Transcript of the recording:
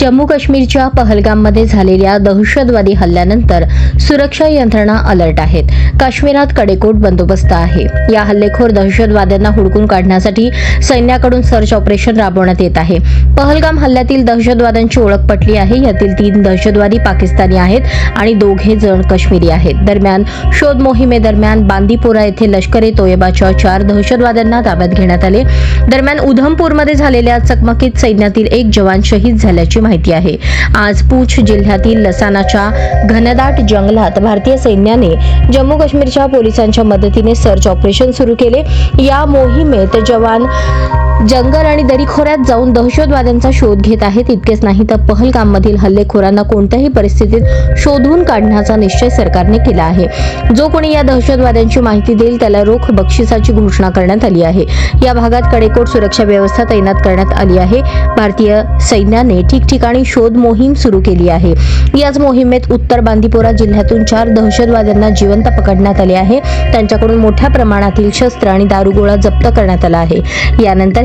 Jammu काश्मीरच्या पहलगाममध्ये झालेल्या दहशतवादी हल्ल्यानंतर सुरक्षा यंत्रणा अलर्ट आहेत. काश्मीरात कडेकोट बंदोबस्त आहे. या हल्लेखोर दहशतवाद्यांना हुडकून काढण्यासाठी सैन्याकडून सर्च ऑपरेशन राबवण्यात येत आहे. पहलगाम हल्ल्यातील दहशतवाद्यांची ओळख पटली आहे. यातील तीन दहशतवादी पाकिस्तानी आहेत आणि दोघे जण काश्मीरी आहेत. दरम्यान शोध मोहिमेदरम्यान बांदीपोरा येथे लष्कर ए तोयबाच्या चार दहशतवाद्यांना ताब्यात घेण्यात आले. दरम्यान उधमपूरमध्ये झालेल्या चकमकीत सैन्यातील एक जवान शहीद झाल्याची माहिती माहिती आहे. आज पूछ जिल्ह्यातील लसानाच्या घनदाट जंगलात भारतीय सैन्याने जम्मू काश्मीरच्या पोलिसांच्या मदतीने सर्च ऑपरेशन सुरू केले. या मोहिमेत जवान जंगल आणि दरीखोऱ्यात जाऊन दहशतवाद्यांचा शोध घेत आहेत. इतकेच नाही तर पहलगाममधील हल्लेखोरांना कोणत्याही परिस्थितीत शोधून काढण्याचा निश्चय सरकारने केला आहे. जो कोणी या दहशतवाद्यांची माहिती देईल त्याला रोख बक्षिसाची घोषणा करण्यात आली आहे. या भागात कडेकोट सुरक्षा व्यवस्था तैनात करण्यात आली आहे. भारतीय सैन्याने ठिकठिकाणी शोध मोहीम सुरू केली आहे. याच मोहिमेत उत्तर बांदीपोरा जिल्ह्यातून चार दहशतवाद्यांना जिवंत पकडण्यात आले आहे. त्यांच्याकडून मोठ्या प्रमाणातील शस्त्र आणि दारुगोळा जप्त करण्यात आला आहे. यानंतर